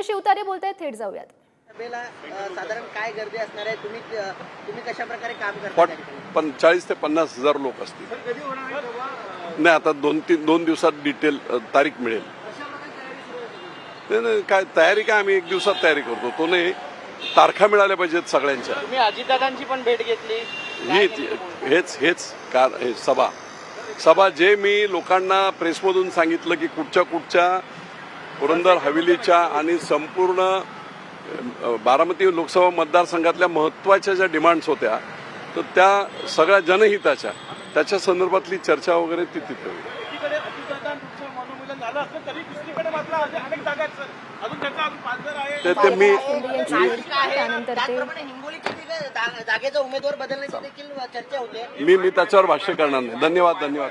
संजय शिवतारे बोलतायत थेट जाऊयात. सभेला साधारण काय गर्दी असणार आहे? तुम्ही तुम्ही कशा प्रकारे काम करता पण त्या ठिकाणी? पण चाळीस ते पन्नास हजार लोक असतील. नाही आता दोन तीन दोन दिवसात डिटेल तारीख मिळेल. नाही, नाही, काय तयारी काय आम्ही एक दिवसात तयारी करतो. तो नाही तारखा मिळाल्या पाहिजेत सगळ्यांच्या. तुम्ही अजितदादांची पण भेट घेतली. ही हेच हेच का हे सभा. सभा जे मी लोकांना प्रेसमधून सांगितलं की कुठच्या कुठच्या पुरंदर हवेलीच्या आणि संपूर्ण बारामती लोकसभा मतदारसंघातल्या महत्त्वाच्या ज्या डिमांड्स होत्या तर त्या सगळ्या जनहिताच्या त्याच्या संदर्भातली चर्चा वगैरे ती तिथे होईल ते ते मी मी मी त्याच्यावर भाष्य करणार नाही. धन्यवाद धन्यवाद